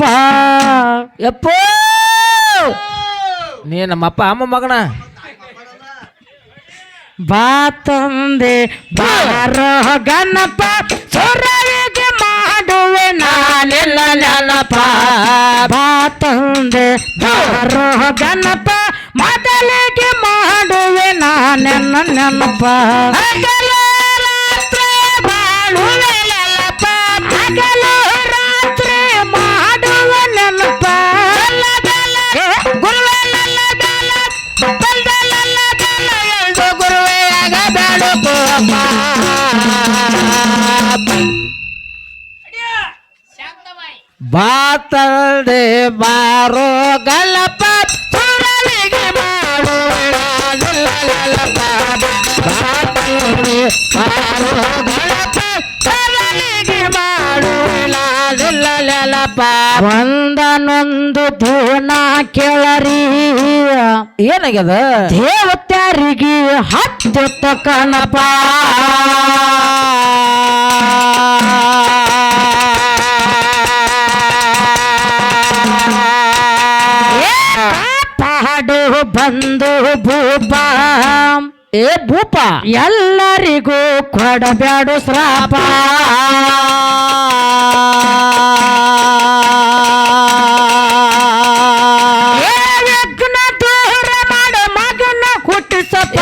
ಯಪ್ಪ ಯಪ್ಪೋ ನೀ ನಮ್ಮಪ್ಪ ಅಮ್ಮ ಮಗನ? ಬಾ ತಂದೆ ಬಾರೋ ಗಣಪ. ಸುರವಿಗೆ ಮಾಡುವೆ ನಾನೆಲ್ಲ ನೆನಪ. ಬಾ ತಂದೆ ಬಾರೋ ಗಣಪ. ಮೊದಲಿಗೆ ಮಾಡುವೆ ನಾನೆನ್ನ ನೆನಪ. ಬಾರೋ ಗಲಪ ಸುರನಿಗೆ ಮಾಡುವಣ ಒಂದನೊಂದು ಧೂನ ಕೇಳರಿ ಏನಾಗ್ಯದ ದೇವತ್ಯಾರಿಗೆ ಹತ್ತು ಕಣಪ ಬಂದು ಭೂಪ. ಏ ಭೂಪ. ಎಲ್ಲರಿಗೂ ಕೊಡಬ್ಯಾಡು ಶ್ರಾಪ. ಏ ವಿಘ್ನ ದೂರ ಮಾಡು ಮಗನ ಹುಟ್ಟಿಸಪ್ಪ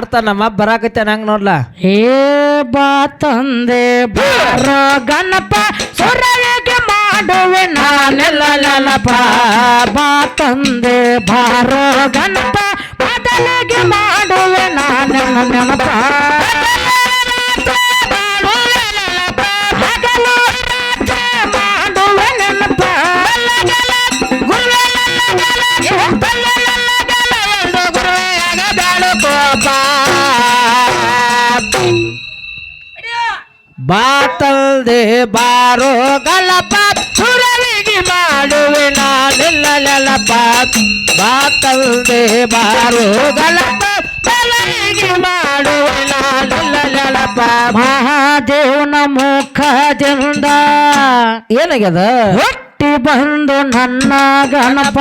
ಮಾಡ್ತಾ ನಮ್ಮ ಬರಾಕತ್ತೆ ನಂಗೆ ನೋಡ್ಲ? ಹೇ ಬಾ ತಂದೆ ಬಾರೋ ಗಣಪ ಸುರವಿಗೆ ಮಾಡುವೆ ನಾನೆಲ್ಲ ನೆನಪ. ಬಾ ತಂದೆ ಬಾರೋ ಗಣಪ, ಮೊದಲಿಗೆ ಮಾಡುವೆ ನಾನೆಲ್ಲ ನೆನಪ. ಬಾತಲ್ದೆ ಬಾರೋ ಗಲಪ, ಸುರವಿಗೆ ಮಾಡುವೆ ನಾನೆಲ್ಲ ನೆಲಪ ಬಾತಲ್ದೆ ಬಾರೋ ಗಲಪ ಬಲವಿಗೆ ಮಾಡುವೆ ನಾನೆಲ್ಲ ನೆಲಪ ಮಹಾದೇವನ ಮುಖದಿಂದ ಏನಾಗ್ಯದ? ಹುಟ್ಟಿ ಬಂದು ನನ್ನ ಗಣಪ.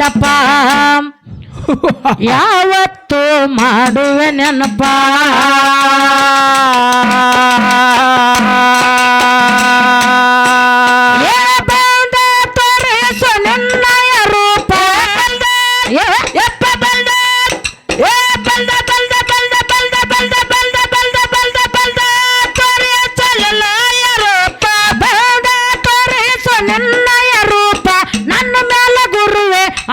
ಮಾಡಪ್ಪ ಯಾವತ್ತು ಮಾಡುವೆ ನೆನಪ.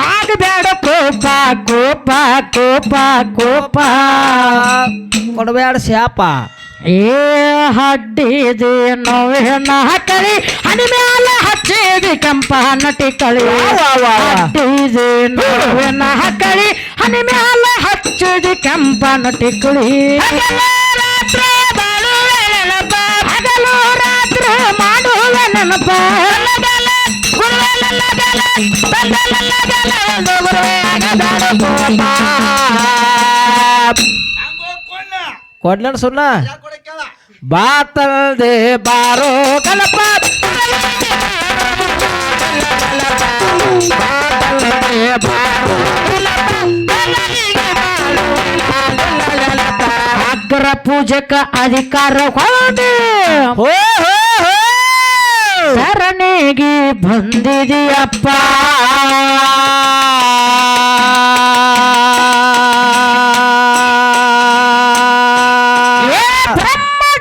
ಆಗಬೇಡ ಕೋಪ ಕೋಪ ಕೋಪ ಕೋಪ. ಕೊಡಬೇಡ ಶಾಪ. ಏ ಹಡ್ಡಿದೆ ನೋವೇನ ಕಳಿ ಹನಿ ಮ್ಯಾಲ ಹಚ್ಚಿದಿ ಕಂಪ ನಟಿ ಕಳಿ. ಹಡ್ಡಿದೆ ನೋವೇನ ಕಳಿ ಹನಿ ಮ್ಯಾಲ ಹಚ್ಚಿದಿ ಕಂಪ ನಟಿ ಕಳಿ. ಹಗಲು ರಾತ್ರಿ ಮಾಡುವ ನೆನಪ. ಕೊಡ್ಲನ ಸುಣ್ಣ? ಬಾತಲ್ದೆ ಬಾರೋ ಕಲಪ ಅಗ್ರ ಪೂಜಕ ಅಧಿಕಾರ ಹೋ ಹೋ. ಹೋ ಧರಣಿಗೆ ಬಂದಿದೆಯಪ್ಪ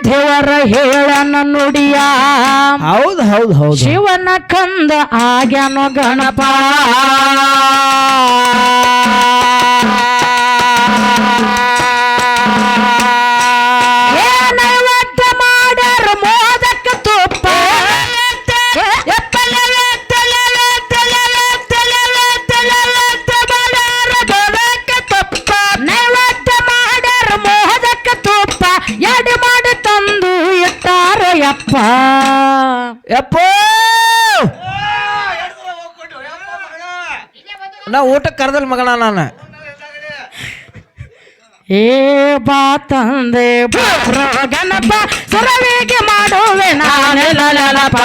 ದೇವರ ಹೇಳನ ನುಡಿಯ. ಹೌದು ಹೌದು ಹೌದು. ಶಿವನ ಕಂದ ಆಗ್ಯಾನೋ ಗಣಪ. ನಾ ಊಟಕ್ಕೆ ಕರೆದಲ್ ಮಗನ ನಾನು ಏ ಬಾ ತಂದೆ ಬಾರೋ ಗಣಪ ಸುರವಿಗೆ ಮಾಡುವೆ ನಾನೆಲ್ಲಪ್ಪ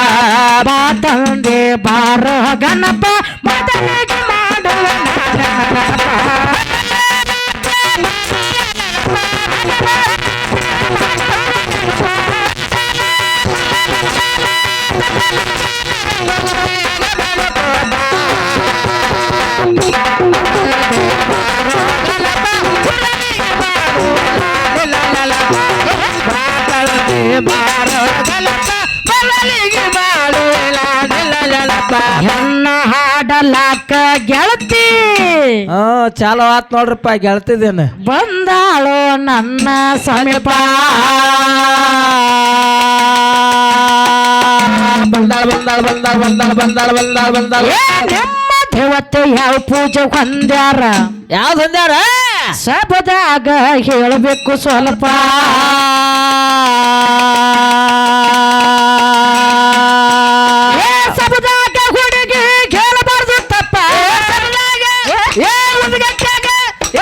ಬಾ ತಂದೆ ಬಾರೋ ಗಣಪ ಮೊದಲಿಗೆ ಹೆಣ್ಣ ಹಾಡಲಾಕ ಗೆಳತಿ. ಹಾ ಚಾಲೋ ಆತ್ ನೋಡ್ರಪ್ಪ ಗೆಳತಿದ್ದೇನೆ ಬಂದಾಳು ನನ್ನ ಸಮೀಪ. ಬಂದಾಳ ಬಂದಾಳ ಬಂದಾಳ ಬಂದಾಳ ಬಂದಾಳ ಬಂದಾಳ ಬಂದಾಳ. ನಿಮ್ಮ ದೇವತೆ ಯಾವ ಪೂಜೆ ಹೊಂದ್ಯಾರ? ಯಾವ್ದು ಹೊಂದ್ಯಾರ? ಸಬದಾಗ ಹೇಳಬೇಕು ಸ್ವಲ್ಪ. ಸಬದಾಗ ಹುಡುಗಿ ಹೇಳಬಾರ್ದು ತಪ್ಪ. ಏ ಉದ್ಗಟ್ಟಾಗ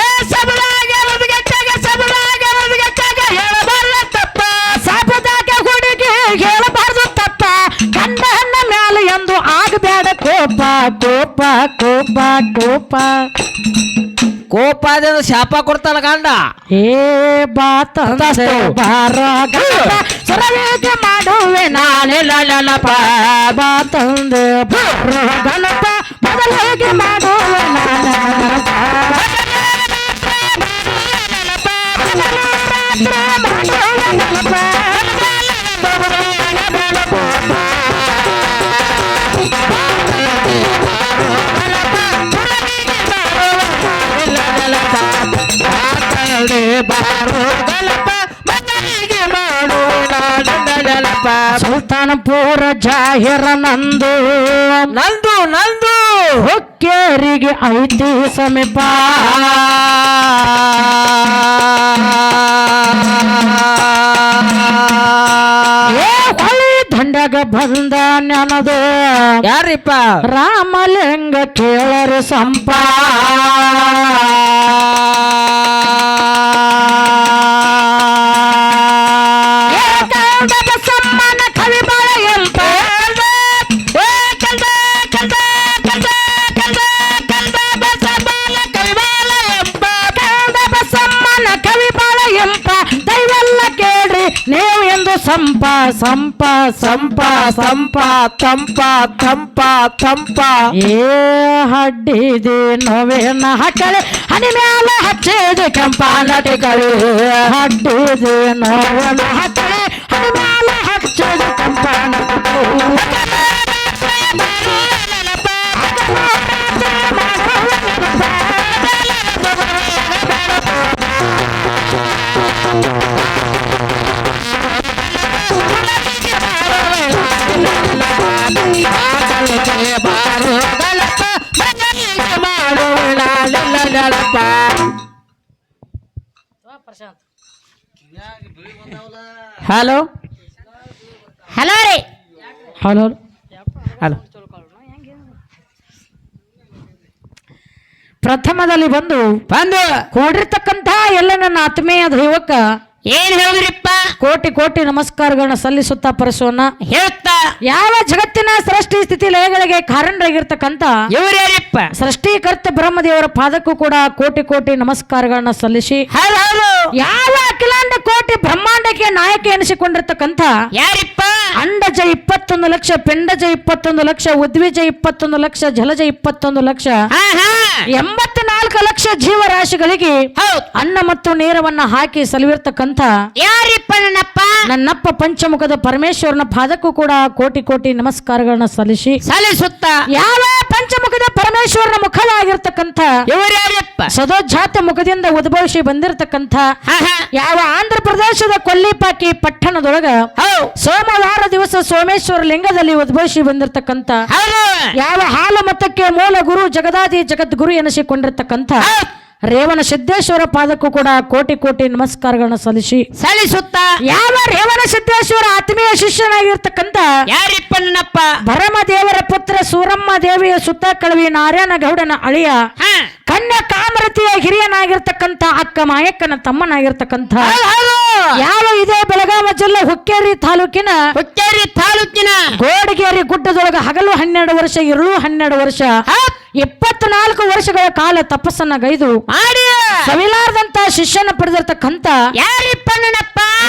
ಏ ಸಬದಾಗ ಉದ್ಗಟ್ಟಾಗ ಸಬದಾಗ ಉದ್ಗಟ್ಟಾಗ ಹೇಳಬಾರ್ದು ತಪ್ಪ. ಸಬದಾಗ ಹುಡುಗಿ ಹೇಳಬಾರ್ದು ತಪ್ಪ. ಹಣ್ಣ ಮ್ಯಾಲ ಎಂದು ಆಗಬೇಡ ಕೋಪ ಕೋಪ ಕೋಪ ಕೋಪ. ಕೋಪ ಆದ್ರೆ ಶಾಪ ಕೊಡ್ತಾನ ಗಂಡ. ಏ ಬಾತ ಸುರವೇಗ ಮಾಡುವೆ ನಾನೇ ಲಲಪ ಬಾತಂದೆ ಗಣಪ ಬದಲಿಗೆ ಮಾಡುವೆ ನಾಳೆ ಸುಲ್ತಾನಪುರ ಜಾಹಿರ ನಂದು. ನಂದು ನಂದು. ಹೊಕ್ಕೇರಿಗೆ ಐತಿ ಸಮೀಪ ದಂಡಗ ಬಂದ ನೆನದು. ಯಾರಿಪ್ಪ? ರಾಮಲಿಂಗ ಕೇಳರು ಸಂಪ. ಸಂಪ ಸಂಪ ಸಂಪ ಸಂಪ, ತಂಪ ತಂಪ ತಂಪ. ಏ ಹಡ್ಡಿದೆ ನೋವೇನ ಹಕ್ಕಳೆ ಹನಿ ಮ್ಯಾಲ ಕೆಂಪ ನಟಿಗಳು ಹಡ್ಡಿದೆ ನೋವೇನ ಹಕ್ಕಳೆ ಹನಿ ಮ್ಯಾಲ ಕೆಂಪ ಕೆಂಪಾನಟಿಗಳು ಹಲೋ? ಹಲೋ ರೀ. ಹಲೋ? ಹಲೋ? ಪ್ರಥಮದಲ್ಲಿ ಬಂದು ಬಂದು ಕೊಡಿರ್ತಕ್ಕಂತಹ ಎಲ್ಲ ನನ್ನ ಆತ್ಮೀಯ ದೈವಕ್ಕ ಏನ್ ಹೇಳಿದ್ರಿಪ್ಪ? ಕೋಟಿ ಕೋಟಿ ನಮಸ್ಕಾರಗಳನ್ನ ಸಲ್ಲಿಸುತ್ತಾ ಪರಸುವನ್ನ ಹೇಳ್ತಾ? ಯಾವ ಜಗತ್ತಿನ ಸೃಷ್ಟಿ ಸ್ಥಿತಿ ಲಯಗಳಿಗೆ ಕಾರಣರಾಗಿರ್ತಕ್ಕಂತ ಇವರ್ಯಾರಿಪ್ಪ ಸೃಷ್ಟಿಕರ್ತ ಬ್ರಹ್ಮದೇವರ ಪಾದಕ್ಕೂ ಕೂಡ ಕೋಟಿ ಕೋಟಿ ನಮಸ್ಕಾರಗಳನ್ನ ಸಲ್ಲಿಸಿ ಯಾವ ಅಖಿಲಾಂಡ ಕೋಟಿ ಬ್ರಹ್ಮಾಂಡಕ್ಕೆ ನಾಯಕ ಎನಿಸಿಕೊಂಡಿರ್ತಕ್ಕಂತ ಯಾರಿಪ್ಪ? ಅಂಡಜ ಇಪ್ಪತ್ತೊಂದು ಲಕ್ಷ ಪೆಂಡಜ ಇಪ್ಪತ್ತೊಂದು ಲಕ್ಷ ಉದ್ವಿಜ ಇಪ್ಪತ್ತೊಂದು ಲಕ್ಷ ಜಲಜ ಇಪ್ಪತ್ತೊಂದು ಲಕ್ಷ ಎಂಬತ್ನಾಲ್ಕು ಲಕ್ಷ ಜೀವರಾಶಿಗಳಿಗೆ ಹೌದ್. ಅನ್ನ ಮತ್ತು ನೀರವನ್ನ ಹಾಕಿ ಸಲುವಿರ್ತಕ್ಕಂಥ ಯಾರಿಪ್ಪ ನನ್ನಪ್ಪ? ನನ್ನಪ್ಪ ಪಂಚಮುಖದ ಪರಮೇಶ್ವರನ ಪಾದಕ್ಕೂ ಕೂಡ ಕೋಟಿ ಕೋಟಿ ನಮಸ್ಕಾರಗಳನ್ನ ಸಲ್ಲಿಸಿ ಸಲ್ಲಿಸುತ್ತ. ಯಾವ ಪಂಚಮುಖದ ಪರಮೇಶ್ವರನ ಮುಖವಾಗಿರ್ತಕ್ಕಂಥ ಇವರ್ಯಾರಪ್ಪ ಸದೋಜಾತ ಮುಖದಿಂದ ಉದ್ಭವಿಸಿ ಬಂದಿರತಕ್ಕಂಥ ಯಾವ ಆಂಧ್ರ ಪ್ರದೇಶದ ಕೊಲ್ಲಿಪಾಕಿ ಪಟ್ಟಣದೊಳಗ ಸೋಮವಾರ ದಿವಸ ಸೋಮೇಶ್ವರ ಲಿಂಗದಲ್ಲಿ ಉದ್ಭವಿಸಿ ಬಂದಿರತಕ್ಕಂಥ ಯಾವ ಹಾಲು ಮತಕ್ಕೆ ಮೂಲ ಗುರು ಜಗದಾದಿ ಜಗದ್ಗುರು ಎನಿಸಿಕೊಂಡಿರ್ತಕ್ಕಂಥ ರೇವಣ ಸಿದ್ದೇಶ್ವರ ಪಾದಕ್ಕೂ ಕೂಡ ಕೋಟಿ ಕೋಟಿ ನಮಸ್ಕಾರಗಳನ್ನು ಸಲ್ಲಿಸಿ ಸಲ್ಲಿಸುತ್ತಾ ಯಾವ ರೇವಣ ಸಿದ್ದೇಶ್ವರ ಆತ್ಮೀಯ ಶಿಷ್ಯನಾಗಿರ್ತಕ್ಕಂಥ ಯಾರಿಪ್ಪ ನನ್ನಪ್ಪ ಭರಮ ದೇವರ ಪುತ್ರ ಸೂರಮ್ಮ ದೇವಿಯ ಸುತ್ತ ಕಳವಿ ನಾರಾಯಣ ಗೌಡನ ಅಳಿಯ ಕನ್ಯಾ ಕಾಮರತಿಯ ಹಿರಿಯನಾಗಿರ್ತಕ್ಕಂಥ ಅಕ್ಕ ಮಾಯಕ್ಕನ ತಮ್ಮನಾಗಿರ್ತಕ್ಕಂಥ ಹೌದು ಯಾವ ಇದೇ ಬೆಳಗಾವಿ ಜಿಲ್ಲೆ ಹುಕ್ಕೇರಿ ತಾಲೂಕಿನ ಹುಕ್ಕೇರಿ ತಾಲೂಕಿನ ಗೋಡಗೇರಿ ಗುಡ್ಡದೊಳಗ ಹಗಲು ಹನ್ನೆರಡು ವರ್ಷ ಇರುಳು ಹನ್ನೆರಡು ವರ್ಷ. ಇಪ್ಪತ್ನಾಲ್ಕು ವರ್ಷಗಳ ಕಾಲ ತಪಸ್ಸನ್ನ ಗೈದು ಸವಿಲಾರದಂತ ಶಿಷ್ಯನ ಪಡೆದಿರ್ತಕ್ಕಂಥ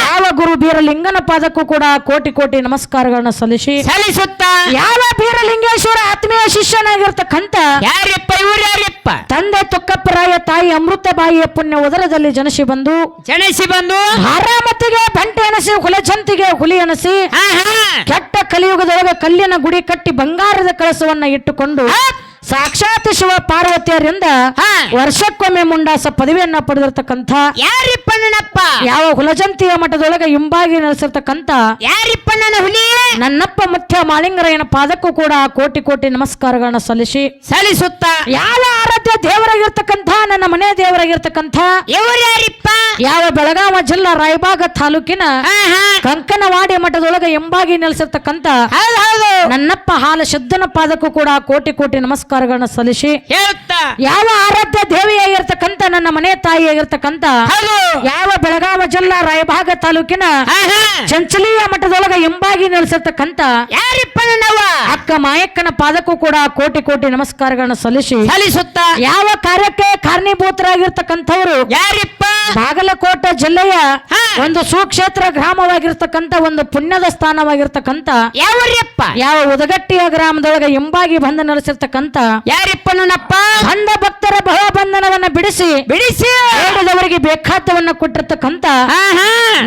ಯಾವ ಗುರು ಬೀರಲಿಂಗನ ಪಾದಕ್ಕೂ ಕೂಡ ಕೋಟಿ ಕೋಟಿ ನಮಸ್ಕಾರಗಳನ್ನ ಸಲ್ಲಿಸಿ ಸಲ್ಲಿಸುತ್ತ ಯಾವ ಬೀರಲಿಂಗೇಶ್ವರ ಆತ್ಮೀಯ ಶಿಷ್ಯನಾಗಿರ್ತಕ್ಕಂಥ ಯಾರಿಪ್ಪ ಇವ್ರು ಯಾರಿಪ್ಪ ತಂದೆ ತುಕ್ಕಪ್ಪರಾಯ ತಾಯಿ ಅಮೃತಬಾಯಿಯ ಪುಣ್ಯ ಉದರದಲ್ಲಿ ಜನಸಿ ಬಂದು ಜನಿಸಿ ಬಂದು ಆರಾಮತಿಗೆ ಬಂಟೆ ಅನಸಿ ಹುಲಜಂತಿಗೆ ಹುಲಿ ಅನಸಿ ಹಾ ಕೆಟ್ಟ ಕಲಿಯುಗದೊಳಗೆ ಕಲ್ಲಿನ ಗುಡಿ ಕಟ್ಟಿ ಬಂಗಾರದ ಕಳಸವನ್ನ ಇಟ್ಟುಕೊಂಡು ಸಾಕ್ಷಾತ್ ಶಿವ ಪಾರ್ವತಿಯರಿಂದ ವರ್ಷಕ್ಕೊಮ್ಮೆ ಮುಂಡಾಸ ಪದವಿಯನ್ನ ಪಡೆದಿರ್ತಕ್ಕಂಥ ಯಾರಿಪ್ಪಣ್ಣನಪ್ಪ? ಯಾವ ಹುಲಜಂತಿಯ ಮಠದೊಳಗೆ ಹಿಂಬಾಗಿ ನೆಲೆಸಿರ್ತಕ್ಕಂಥ ಯಾರಿಪ್ಪಣ್ಣನ ಹುಲಿ ನನ್ನಪ್ಪ ಮುಖ್ಯ ಮಾಲಿಂಗರಯ್ಯನ ಪಾದಕ್ಕೂ ಕೂಡ ಕೋಟಿ ಕೋಟಿ ನಮಸ್ಕಾರಗಳನ್ನ ಸಲ್ಲಿಸಿ ಸಲ್ಲಿಸುತ್ತ? ಯಾವ ಆರಾಧ್ಯ ದೇವರಾಗಿರ್ತಕ್ಕಂಥ ನನ್ನ ಮನೆ ದೇವರಾಗಿರ್ತಕ್ಕಂಥ ಯಾರಿಪ್ಪ? ಯಾವ ಬೆಳಗಾವ ಜಿಲ್ಲಾ ರಾಯಬಾಗ ತಾಲೂಕಿನ ಕಂಕನವಾಡಿ ಮಠದೊಳಗೆ ಎಂಬಾಗಿ ನೆಲೆಸಿರ್ತಕ್ಕಂಥ ನನ್ನಪ್ಪ ಹಾಲ ಶುದ್ಧನ ಪಾದಕ್ಕೂ ಕೂಡ ಕೋಟಿ ಕೋಟಿ ನಮಸ್ಕಾರಗಳನ್ನ ಸಲ್ಲಿಸಿ ಯಾವ ಆರಾಧ್ಯ ದೇವಿಯಾಗಿರ್ತಕ್ಕಂಥ ನನ್ನ ಮನೆ ತಾಯಿಯಾಗಿರ್ತಕ್ಕಂಥ ಹೌದು. ಯಾವ ಬೆಳಗಾವ ಜಿಲ್ಲಾ ರಾಯಭಾಗ ತಾಲೂಕಿನ ಚಂಚಲೀಯ ಮಠದೊಳಗೆ ಎಂಬಾಗಿ ನೆಲೆಸಿರ್ತಕ್ಕಂಥ ಯಾರಿಪ್ಪ ಅಕ್ಕ ಮಾಯಕ್ಕನ ಪಾದಕ್ಕೂ ಕೂಡ ಕೋಟಿ ಕೋಟಿ ನಮಸ್ಕಾರಗಳನ್ನ ಸಲ್ಲಿಸಿ ಸಲ್ಲಿಸುತ್ತ? ಯಾವ ಕಾರ್ಯಕ್ಕೆ ಕಾರಣೀಭೂತರಾಗಿರ್ತಕ್ಕಂಥವ್ರು? ಯಾರಿಪ್ಪ? ಬಾಗಲಕೋಟೆ ಜಿಲ್ಲೆಯ ಒಂದು ಸುಕ್ಷೇತ್ರ ಗ್ರಾಮವಾಗಿರ್ತಕ್ಕಂಥ ಒಂದು ಪುಣ್ಯದ ಸ್ಥಾನವಾಗಿರ್ತಕ್ಕಂಥ ಯಾವ್ರಿಯಪ್ಪ? ಯಾವ ಉದಗಟ್ಟಿಯ ಗ್ರಾಮದೊಳಗೆ ಹಿಂಬಾಗಿ ಬಂದು ನಡೆಸಿರ್ತಕ್ಕಂಥ ಯಾರಿಪ್ಪ ನನ್ನಪ್ಪ? ಬಂದ ಭಕ್ತರ ಭವಬಂಧನವನ್ನ ಬಿಡಿಸಿ ಬಿಡಿಸಿ. ಬೇಡದವರಿಗೆ ಬೇಕಾತವನ್ನ ಕೊಟ್ಟಿರ್ತಕ್ಕಂಥ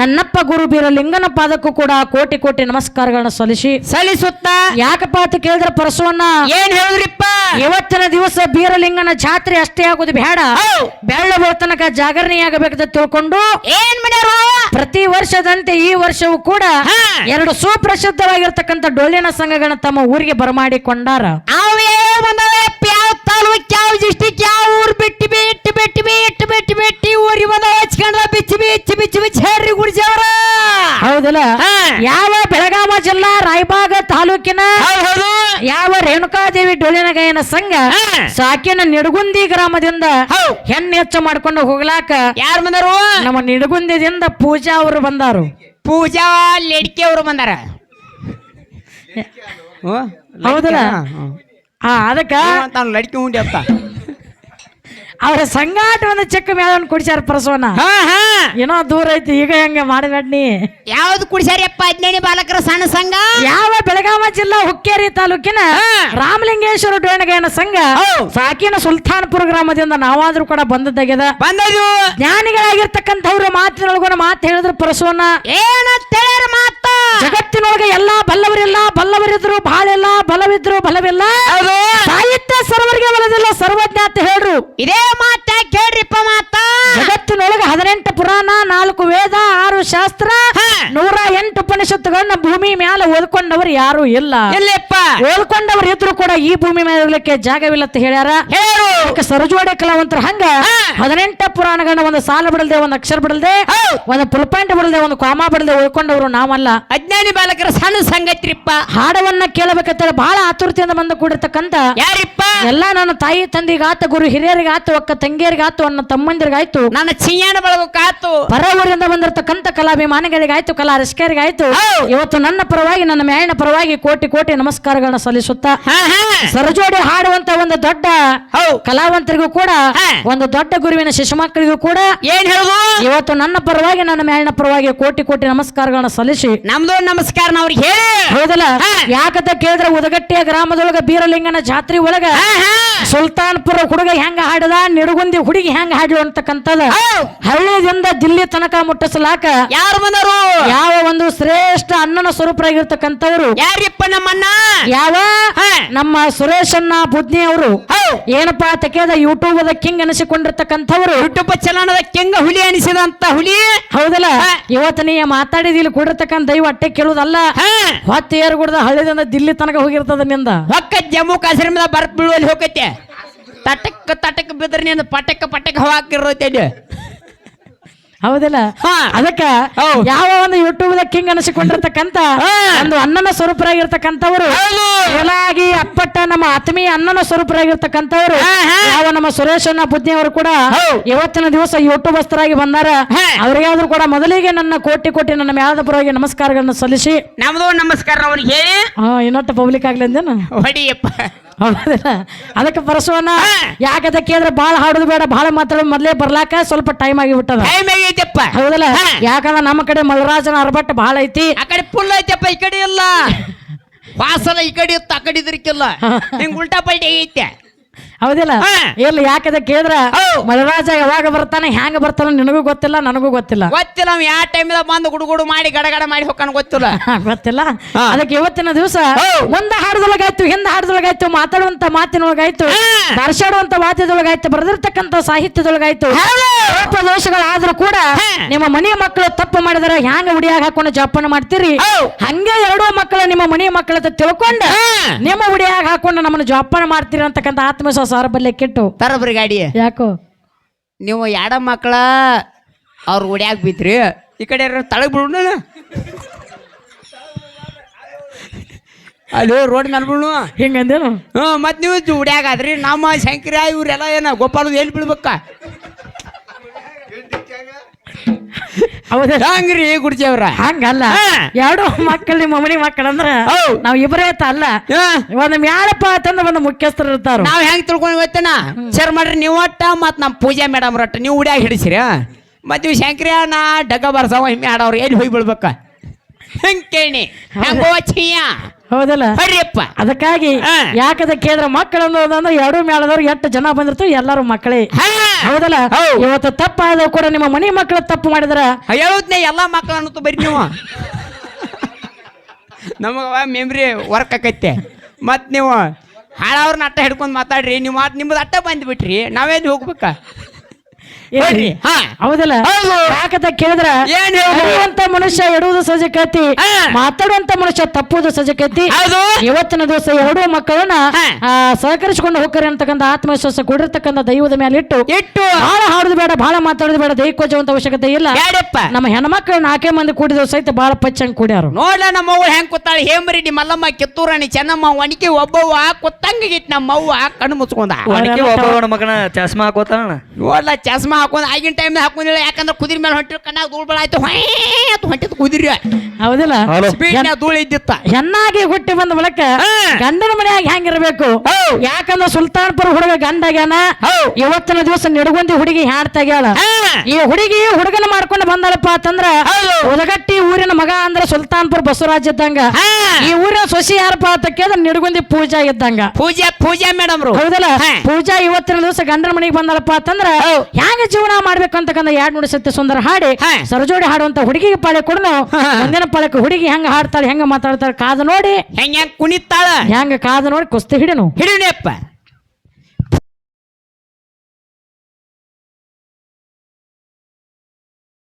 ನನ್ನಪ್ಪ ಗುರು ಬೀರಲಿಂಗನ ಪಾದಕ್ಕೂ ಕೂಡ ಕೋಟಿ ಕೋಟಿ ನಮಸ್ಕಾರಗಳನ್ನ ಸಲ್ಲಿಸಿ. ಸಲ್ಲಿಸುತ್ತ? ಯಾಕಪ್ಪ ಅಂತ ಕೇಳಿದ್ರೆ ಪರಸವನ್ನ ಏನ್ ಹೇಳಿದ್ರಿಪ್ಪ? ಇವತ್ತಿನ ದಿವಸ ಬೀರಲಿಂಗನ ಜಾತ್ರೆ ಅಷ್ಟೇ ಆಗೋದು ಬೇಡ. ಬೆಳ್ಳ ತನಕ ಜಾಗರಣೆಯಾಗಬೇಕಂತ ತಿಳ್ಕೊಂಡು ಏನ್ ಮಾಡ್ಯಾರು ಪ್ರತಿ ವರ್ಷದಂತೆ ಈ ವರ್ಷವೂ ಕೂಡ. ಎರಡು ಸುಪ್ರಸಿದ್ಧವಾಗಿರ್ತಕ್ಕಂಥ ಡೊಳ್ಳಿನ ಸಂಘಗಳನ್ನ ತಮ್ಮ ಊರಿಗೆ ಬರಮಾಡಿಕೊಂಡಾರ ಡಿಸ್ಟಿಕ್ ಯಾವ ಊರು ಬಿಟ್ಟು ಬಿಟ್ಟು ಬಿಟ್ಟು ಬಿಟ್ಟು ಬಿಟ್ಟು ಬಿಟ್ಟು ಊರಿಗೆ ಬಂದವ ಹಚ್ಕೊಂಡ ಬಿಚ್ಚಿ ಬಿಚ್ಚಿ ಬಿಚ್ಚಿ ಬಿಚ್ಚಿ ಹೇಳ್ರಿ ಗುಡಿಸವ್ರ ಹೌದಲ್ಲ. ಯಾವ ಬೆಳಗಾವ ಜಿಲ್ಲಾ ರಾಯಬಾಗ ತಾಲೂಕಿನ ಹೌದು ಯಾವ ರೇಣುಕಾದೇವಿ ಡೋಲಿನ ಗಾಯನ ಸಂಘ. ಸಾಕಿನ ನಿಡಗುಂದಿ ಗ್ರಾಮದಿಂದ. ಹೆಣ್ಣು ಹೆಚ್ಚು ಮಾಡ್ಕೊಂಡು ಹೋಗ್ಲಾಕ ಯಾರು ಬಂದರು? ನಮ್ಮ ನಿಡಗುಂದಿದಿಂದ ಪೂಜಾ ಅವರು ಬಂದಾರು. ಪೂಜಾ ಲೇಡಿಕೆ ಅವರು ಬಂದಾರ. ಹೌದಲ್ಲ? ಆ ಅದಕ್ಕ ಲಡ್ಕಿ ಉಂಡಿ ಅಂತ. ಅವ್ರ ಸಂಗಾಟ ಒಂದು ಚೆಕ್ ಮೇಳವನ್ನು ಕುಡಿಸ್ಯಾರ ಪ್ರಸವನ. ಹಾ ಹಾ. ಏನೋ ದೂರ ಐತಿ ಈಗ ಹೆಂಗೆ ಮಾಡಬೇಡ ನೀ ಯಾವ್ದು ಕುಡಿಸ್ಯಾರಪ್ಪ ಹದಿನೇಳು ಬಾಲಕರ ಸಣ್ಣ ಸಂಘ? ಯಾವ ಬೆಳಗಾವ ಜಿಲ್ಲಾ ಹುಕ್ಕೇರಿ ತಾಲೂಕಿನ ರಾಮಲಿಂಗೇಶ್ವರ ಡೋಣಗಾಯನ ಸಂಘ ಹೌದ್. ಸಾಕಿನ ಸುಲ್ತಾನ್ಪುರ ಗ್ರಾಮದಿಂದ ನಾವಾದ್ರೂ ಕೂಡ ಬಂದದ್ದಾಗ್ಯದ. ಬಂದದು ಜ್ಞಾನಿಗಳಾಗಿರ್ತಕ್ಕಂಥವ್ರು ಮಾತಿನೊಳಗೊಂದು ಮಾತು ಹೇಳಿದ್ರು ಪರಸೋನ ಏನಂತ ಹೇಳ್ಯಾರ ಮಾತ? ಜಗತ್ತಿನೊಳಗೆ ಎಲ್ಲಾ ಬಲ್ಲವರಿಲ್ಲ ಬಲ್ಲವರಿದ್ರು ಬಾಳೆಲ್ಲ ಬಲವಿದ್ರು ಬಲವಿಲ್ಲ. ಸಾಹಿತ್ಯ ಸರ್ವರಿಗೆ ಬಲದಿಲ್ಲ ಸರ್ವಜ್ಞ ಅಂತ ಹೇಳ್ರು. ಇದೇ ಮಾತ ಕೇಳ್ರಿಪ್ಪ ಮಾತ. ಜಗತ್ತಿನೊಳಗೆ ಹದಿನೆಂಟು ಪುರಾಣ ನಾಲ್ಕು ವೇದ ಆರು ಶಾಸ್ತ್ರ. ನೂರ ಎಂಟು ಉಪನಿಷತ್ ಉಪನಿಷತ್ತುಗಳನ್ನ ಭೂಮಿ ಮ್ಯಾಲ ಓದ್ಕೊಂಡವರು ಯಾರು ಇಲ್ಲ. ಎಲ್ಲಪ್ಪ ಓದ್ಕೊಂಡವ್ರು ಇದ್ರು ಕೂಡ ಈ ಭೂಮಿ ಮೇಲೆ ಇರ್ಲಿಕ್ಕೆ ಜಾಗವಿಲ್ಲ ಅಂತ ಹೇಳ್ಯಾರ ಸರಜೋಡೆ ಕಲಾವಂತರ ಹಂಗ ಹದಿನೆಂಟು ಪುರಾಣಗಳನ್ನ ಒಂದು ಸಾಲ ಬಿಡಲ್ದೆ ಒಂದು ಅಕ್ಷರ ಬಿಡಲ್ದೆ. ಒಂದು ಫುಲ್ ಪಾಯಿಂಟ್ ಬಿಡಲ್ದೆ ಒಂದು ಕಾಮ ಬಿಡಲ್ದೆ ಓದ್ಕೊಂಡವರು ನಾವಲ್ಲ. ಅಜ್ಞಾನಿ ಬಾಲಕರ ಸಣ್ಣ ಸಂಗತಿರಿಪ್ಪ. ಹಾಡವನ್ನ ಕೇಳಬೇಕಂತೇಳಿ ಬಹಳ ಆತುರತೆಯಿಂದ ಬಂದು ಕೂಡಿರ್ತಕ್ಕಂತ ಯಾರಿಪ್ಪ? ಎಲ್ಲ ನನ್ನ ತಾಯಿ ತಂದಿಗಾತ ಗುರು ಹಿರಿಯರಿಗಾತು ಅಕ್ಕ ತಂಗಿಯರಿಗಾತು ನನ್ನ ತಮ್ಮಂದಿರಿಗಾಯ್ತು. ನನ್ನ ಚಿಯಾನ ಬಳಗಕ್ಕಾತು. ಪರ ಊರಿಂದ ಬಂದಿರತಕ್ಕಂತ ಕಲಾಭಿಮಾನಿಗಳಿಗಾಯ್ತು. ಕಲಾ ಆಯ್ತು. ಇವತ್ತು ನನ್ನ ಪರವಾಗಿ ನನ್ನ ಮ್ಯಾಯಣ ಪರವಾಗಿ ಕೋಟಿ ಕೋಟಿ ನಮಸ್ಕಾರಗಳನ್ನ ಸಲ್ಲಿಸುತ್ತಾ ಸರಜೋಡಿ ಹಾಡುವಂತ ಒಂದು ದೊಡ್ಡ ಕಲಾವಂತರಿಗೂ ಕೂಡ. ಒಂದು ದೊಡ್ಡ ಗುರುವಿನ ಶಿಶು ಮಕ್ಕಳಿಗೂ ಕೂಡ ಏನ್ ಹೇಳುದು? ಇವತ್ತು ನನ್ನ ಪರವಾಗಿ ನನ್ನ ಮ್ಯಾಲಿನ ಪರವಾಗಿ ಕೋಟಿ ಕೋಟಿ ನಮಸ್ಕಾರಗಳನ್ನ ಸಲ್ಲಿಸಿ ನಮ್ದು ನಮಸ್ಕಾರ ಅವ್ರಿಗೆ ಹೌದಲ್ಲ. ಯಾಕಂತ ಕೇಳಿದ್ರೆ ಉದಗಟ್ಟಿಯ ಗ್ರಾಮದೊಳಗ ಬೀರಲಿಂಗನ ಜಾತ್ರೆ ಒಳಗ ಸುಲ್ತಾನ್ಪುರ ಹುಡುಗ ಹೆಂಗ ಹಾಡದ ನಿಡುಗುಂದಿ ಹುಡುಗಿ ಹೆಂಗ ಹಾಡ್ಲು ಅಂತಕ್ಕಂಥದ್ದು. ಹಳ್ಳಿದಿಂದ ದಿಲ್ಲಿ ತನಕ ಮುಟ್ಟಿಸಲಾಕ ಯಾರು ಬಂದರು? ಯಾವ ಒಂದು ಶ್ರೇಷ್ಠ ಅಣ್ಣನ ಸ್ವರೂಪರಾಗಿರ್ತಕ್ಕಂಥವ್ರು? ಯಾರಿಪ್ಪ ನಮ್ಮಣ್ಣ? ಯಾವ? ನಮ್ಮ ನಮ್ಮ ಅಣ್ಣ ಬುದ್ನಿ ಅವರು. ಏನಪ್ಪಾ ತೆಗೆದ ಯೂಟ್ಯೂಬ್ ಅದ ಕಿಂಗ್ ಅನಿಸಿಕೊಂಡಿರ್ತಕ್ಕಂಥವ್ರು? ಯೂಟ್ಯೂಬ್ ಚಲನದ ಕೆಂಗ ಹುಲಿ ಅನಿಸಿದಂತ ಹುಲಿ. ಹೌದಲ್ಲ. ಇವತ್ತು ನೀ ಮಾತಾಡಿದ ಇಲ್ಲಿ ಕೂಡಿರ್ತಕ್ಕಂಥ ದೈವ ಅಟ್ಟೆ ಕೇಳುದಲ್ಲ? ಹೊತ್ತು ಏರ್ ಗುಡ್ದ ಹಳ್ಳಿದಿಂದ ದಿಲ್ಲಿ ತನಕ ಹೋಗಿರ್ತದ ನಿಂದ? ಹೊಕ್ಕ ಜಮ್ಮು ಕಾಶ್ಮೀರದ ಬರ್ತ್ ಬೀಳುವಲ್ಲಿ ಹೋಗೈತೆ? ತಟಕ್ ತಟಕ್ ಬಿದ್ರೆ ನೀನು ಪಟಕ್ ಪಟಕ್ ಹಾಕಿರೋತೇನೆ ಹೌದಲ್ಲ? ಅದಕ್ಕ. ಯಾವ ಒಂದು ಯೂಟ್ಯೂಬ್ ಕಿಂಗ್ ಅನಿಸಿಕೊಂಡಿರ್ತಕ್ಕಂತ. ಒಂದು ಅನ್ನನ ಸ್ವರೂಪರಾಗಿರ್ತಕ್ಕಂಥವ್ರು ಏನಾಗಿ ಮೇಲಾಗಿ ಅಪ್ಪಟ್ಟ ನಮ್ಮ ಆತ್ಮೀಯ ಅನ್ನನ ಸ್ವರೂಪರಾಗಿರ್ತಕ್ಕಂಥವ್ರು. ಯಾವ ನಮ್ಮ ಸುರೇಶಣ್ಣ ಬುದ್ಧಿಯವರು ಕೂಡ ಇವತ್ತಿನ ದಿವಸ ಯೂಟ್ಯೂಬ್ ಅಸ್ತರಾಗಿ ಬಂದಾರ. ಅವರಿಗಾದ್ರೂ ಕೂಡ ಮೊದಲಿಗೆ ನನ್ನ ಕೋಟಿ ಕೋಟಿ ನನ್ನ ಮ್ಯಾಲದ ಪರವಾಗಿ ನಮಸ್ಕಾರಗಳನ್ನ ಸಲ್ಲಿಸಿ. ನಮ್ದು ನಮಸ್ಕಾರ ಅವ್ರಿಗೆ ಹೇಳಿ. ಹಾ ಇನ್ನೊಟ್ಟು ಪಬ್ಲಿಕ್ ಆಗ್ಲಿ ಅಂದೇನ ಹೊಡಿಯಪ್ಪ. ಹೌದಲ್ಲ? ಅದಕ್ಕೆ ಪರಸವನ್ನ ಯಾಕೆ ಅದಕ್ಕೆ ಕೇಳಿದ್ರೆ ಬಾಳ ಹಾಡೋದು ಬೇಡ ಬಾಳ ಮಾತಾಡೋದು ಮೊದಲೇ ಬರ್ಲಾಕ ಸ್ವಲ್ಪ ಟೈಮ್ ಆಗಿ ಆಗೈತಪ್ಪ ಹೌದಲ್ಲ. ಯಾಕಂದ್ರೆ ನಮ್ಮ ಕಡೆ ಮಲರಾಜನ ಅರ್ಬಟ್ ಬಹಳ ಐತಿ. ಆ ಕಡೆ ಫುಲ್ ಐತೆಪ್ಪ ಈ ಕಡೆ ಇಲ್ಲ. ವಾಸನ ಈ ಕಡೆ ಇತ್ತು ಆ ಕಡೆ ಇದ್ರಿಕ್ಕಿಲ್ಲ ಹಿಂಗ್ ಉಲ್ಟಾ ಪಲ್ಟಿ ಐತೆ. ಹೌದಿಲ್ಲ. ಇಲ್ಲ ಅದ ಕೇಳಿದ್ರ ಮಳರಾಜ ಮಲರಾಜ ಯಾವಾಗ ಬರ್ತಾನೆ ಹ್ಯಾಂಗ ಬರ್ತಾನೆ ನಿನಗೂ ಗೊತ್ತಿಲ್ಲ ನನಗೂ ಗೊತ್ತಿಲ್ಲ. ಗೊತ್ತಿಲ್ಲ ಅವ್ ಯಾವ ಟೈಮ್ ಬಂದು ಗುಡುಗುಡು ಮಾಡಿ ಗಡಗಡ ಮಾಡಿ ಹೋಗ್ತಾನ ಗೊತ್ತಿಲ್ಲ. ಗೊತ್ತಿಲ್ಲ. ಅದಕ್ಕೆ ಇವತ್ತಿನ ದಿವಸ ಒಂದ ಹಾಡದೊಳಗಾಯ್ತು ಹಿಂದ ಹಾಡದೊಳಗಾಯ್ತು ಮಾತಾಡುವಂತ ಮಾತಿನೊಳಗಾಯ್ತು ಹಾ. ಬರ್ಸಾಡುವಂತ ವಾದ್ಯದೊಳಗಾಯ್ತು ಬರೆದಿರ್ತಕ್ಕಂತ ಸಾಹಿತ್ಯದೊಳಗಾಯ್ತು ಲೋಪ ದೋಷಗಳಾದ್ರೂ ಕೂಡ ನಿಮ್ಮ ಮನೆಯ ಮಕ್ಕಳು ತಪ್ಪು ಮಾಡಿದ್ರೆ ಹ್ಯಾಂಗ ಉಡಿಯಾಗ ಹಾಕೊಂಡು ಜೋಪಾನ ಮಾಡ್ತೀರಿ? ಹಂಗೆ ಎರಡೂ ಮಕ್ಕಳು ನಿಮ್ಮ ಮನೆಯ ಮಕ್ಕಳ ತಿಳ್ಕೊಂಡು ನಿಮ್ಮ ಉಡಿಯಾಗ ಹಾಕೊಂಡು ನಮ್ಮನ್ನು ಜೋಪಾನ ಮಾಡ್ತೀರಿ ಅಂತಕ್ಕಂಥ ಆತ್ಮವಿಶ್ವಾಸ ಅವರ ಬಲ್ಲೆ ಕೆಟ್ಟು. ತರಬ್ರಿ ಗಾಡಿ. ಯಾಕೋ? ನೀವು ಯಾಡ ಮಕ್ಕಳ ಅವ್ರ ಉಡ್ಯಾಗ ಬಿದ್ರಿ. ಈ ಕಡೆ ತಳಗ್ ಬಿಡು ಅಲ್ಲಿ ರೋಡ್ ಮೇಲೆ ಬಿಡು ಹಿಂಗಂದೇನು ಹ್ಞೂ ಮತ್ತೆ ನೀವು ಉಡ್ಯಾಗ ಆದ್ರಿ. ನಮ್ಮ ಶಂಕರ ಇವರೆಲ್ಲ ಏನ ಗೋಪಾಲದ ಎಲ್ಲಿ ಬೀಳ್ಬೇಕ? ಹೌದ. ಹಂಗ್ರಿ ಗುಡ್ಜೇವ್ರ ಹಂಗಲ್ಲ. ಎರಡು ಮಕ್ಕಳು ನಿಮ್ಮ ಮನಿ ಮಕ್ಕಳು ಅಂದ್ರ. ನಾವ್ ಇಬ್ಬರೇ ಆತ ಅಲ್ಲ. ಒಂದ್ ಮ್ಯಾಳಪ್ಪ ಅಂತಂದ್ರ ಒಂದ್ ಮುಖ್ಯಸ್ಥರು ಇರ್ತಾರ. ನಾವ್ ಹೆಂಗ್ ತಿಳ್ಕೊಂಡ್ ಗೊತ್ತೇನ? ಸರ್ ಮಾಡ್ರಿ ನೀವು ಒಟ್ಟ ಮತ್ ನಮ್ಮ ಪೂಜಾ ಮೇಡಮ್ ರೊಟ್ಟ ನೀವು ಉಡ್ಯಾಗ ಹಿಡಿಸಿರಿ ಮತ್ ನೀವು ಶಂಕ್ರಿ ನಾ ಡಗ್ಗ ಬರ್ಸವ ಹಿಮ್ಮೆ ಆಡವ್ರು ಎಲ್ಲಿ ಹೋಗಿ ಬಿಡ್ಬೇಕ ಹೆಂಗ್ ಕೇಳಿ. ಹೆಂಗೋ ಹೌದಲ್ಲ? ಹರಿಯಪ್ಪ. ಅದಕ್ಕಾಗಿ ಹಾ. ಯಾಕದ ಕೇಂದ್ರ ಮಕ್ಕಳು ಅನ್ನೋದಂದ್ರೆ ಎರಡು ಮೇಳದವ್ರು ಎಷ್ಟು ಜನ ಬಂದಿರ್ತಾವ ಎಲ್ಲರೂ ಮಕ್ಕಳೇ. ಹಾ. ಹೌದಲ್ಲ? ಹೌದ್. ಇವತ್ತು ತಪ್ಪಾದ ಕೂಡ ನಿಮ್ಮ ಮನೆ ಮಕ್ಕಳು ತಪ್ಪು ಮಾಡಿದ್ರ? ಹೇಳುದ್ನೆ ಎಲ್ಲ ಮಕ್ಕಳನ್ನು ಅನ್ನತ್ತು ಬರ್ರಿ ನೀವು. ನಮಗ ಮೆಮ್ರಿ ವರ್ಕ್ ಆಕೈತೆ ಮತ್ ನೀವು ಹಾಳವ್ರನ್ನ ಅಟ್ಟ ಹಿಡ್ಕೊಂಡು ಮಾತಾಡ್ರಿ ನೀವು ಮಾತು ನಿಮ್ಮದು ಅಟ್ಟ ಬಂದ್ಬಿಟ್ರಿ ನಾವೇನು ಹೋಗ್ಬೇಕ? ಬರ್ರಿ ಹಾ. ಹೌದಲ್ಲ? ಹೌದು. ಯಾಕಂತ ಕೇಳಿದ್ರ? ಏನ್ ಹೇಳುದು? ನಡೆಯುವಂತ ಮನುಷ್ಯ ಎಡುವುದು ಸಜಕತಿ ಹಾ. ಮಾತಾಡುವಂತ ಮನುಷ್ಯ ತಪ್ಪುವುದು ಸಜಕತಿ ಹೌದು. ಇವತ್ತಿನ ದಿವಸ ಎರಡೂ ಮಕ್ಕಳನ್ನ ಹಾ. ಆ, ಸಹಕರಿಸಿಕೊಂಡು ಹೋಗ್ತಾರೆ ಅಂತಕ್ಕಂಥ ಆತ್ಮವಿಶ್ವಾಸ ಕೊಡಿರ್ತಕ್ಕಂಥ ದೈವದ ಮೇಲೆ ಇಟ್ಟು ಇಟ್ಟು. ಬಹಳ ಹಾಡುದು ಬೇಡ ಬಹಳ ಮಾತಾಡುದು ಬೇಡ ದೈಹಿಕ ಕೊಚ್ಚುವಂತ ಅವಶ್ಯಕತೆ ಇಲ್ಲ. ಬ್ಯಾಡಪ್ಪ ನಮ್ಮ ಹೆಣ್ಮಕ್ಳು ನಾಲ್ಕೇ ಮಂದಿ ಕೂಡಿದ ಸಹಿತ ಬಹಳ ಪಚ್ಚಂಗ್ ಕೂಡ್ಯಾರು. ನೋಡ್ಲ ನಮ್ಮ ಅವ್ವ ಹೆಂಗ್ ಕೂತಾಳ? ಹೇಮರೆಡ್ಡಿ ಮಲ್ಲಮ್ಮ ಕಿತ್ತೂರಾಣಿ ಚೆನ್ನಮ್ಮ ಒಣಕಿ ಒಬ್ಬವ್ವ ಕುತ್ತಂಗಿಟ್ ನಮ್ಮ ಅವ್ವ ಕಣ್ಣು ಮುಚ್ಕೊಂಡ. ಒಣಕಿ ಒಬ್ಬ ಮಗನ ಚಸ್ಮಾ ಹಾಕೋತಾನ ನೋಡ್ಲ ಚಸ್ಮಾ ಹಾಕೊಂಡ್ ಆಗಿನ ಟೈಮ್ ಹಾಕೊಂಡಿಲ್ಲ ಯಾಕಂದ್ರೆ ಕುದಿರ ಮೇಲೆ ಹೊಂಟಿರ್ ಕಣ್ಣಾಗ ಧೂಳ್ ಬಳಾಯ್ತು ಅಂತ ಹೊಂಟಿದ್ ಕುದಿರಿ. ಹೌದಿಲ್ಲ. ಸ್ಪೀಡ್ ಧೂಳು ಇದ್ದಿತ್ತ. ಹೆಣ್ಣಾಗಿ ಹುಟ್ಟಿ ಬಂದ ಬಳಕ. ಗಂಡನ ಮನೆಯಾಗ ಹೆಂಗಿರ್ಬೇಕು ಯಾಕಂದ್ರ ಸುಲ್ತಾನ್ಪುರ ಹುಡುಗ ಗಂಡಾಗ್ಯಾನ. ಇವತ್ತಿನ ದಿವಸ ನಿಡುಗೊಂದಿ ಹುಡುಗಿ ಹಾಡ್ತಾಗ್ಯಾಳ ತಗ್ಯಾಳ ಈ ಹುಡುಗಿ ಹುಡುಗನ ಮಾಡ್ಕೊಂಡು ಬಂದಳಪ್ಪ ಅಂತಂದ್ರ. ಉದಗಟ್ಟಿ ಊರಿನ ಮಗ ಅಂದ್ರ ಸುಲ್ತಾನ್ಪುರ ಬಸವರಾಜ್ ಇದ್ದಂಗ. ಈ ಊರಿನ ಸೊಸಿ ಯಾರಪ್ಪ ಅಂತ ಕೇಳಿದ್ರೆ ನಿಡುಗೊಂದಿ ಪೂಜಾ ಇದ್ದಂಗ. ಪೂಜಾ ಪೂಜಾ ಮೇಡಮ್ ಹೌದಲ್ಲ. ಪೂಜಾ ಇವತ್ತಿನ ದಿವಸ ಗಂಡನ ಮನೆಗೆ ಬಂದಳಪ್ಪ ಅಂತಂದ್ರ ಹ್ಯಾಂಗ ಜೀವನ ಮಾಡ್ಬೇಕಂತಕ್ಕಂಥ ಯಾಡ್ ಎರಡ್ ನುಡಿ ಸತ್ಯ ಸುಂದರ ಹಾಡಿ. ಸರಜೋಡಿ ಹಾಡುವಂತ ಹುಡುಗಿಗೆ ಪಾಳೆ ಕೊಡ್ನು? ಮುಂದಿನ ಪಾಳಕ್ಕೆ ಹುಡುಗಿ ಹೆಂಗ ಹಾಡ್ತಾಳೆ ಹೆಂಗ ಮಾತಾಡ್ತಾಳೆ ಕಾದು ನೋಡಿ. ಹೆಂಗ ಹೆಂಗ್ ಕುಣಿತಾಳ? ಹೆಂಗ ಕಾದು ನೋಡಿ ಕುಸ್ತಿ ಹಿಡಿನು? ಹಿಡಿನಪ್ಪ.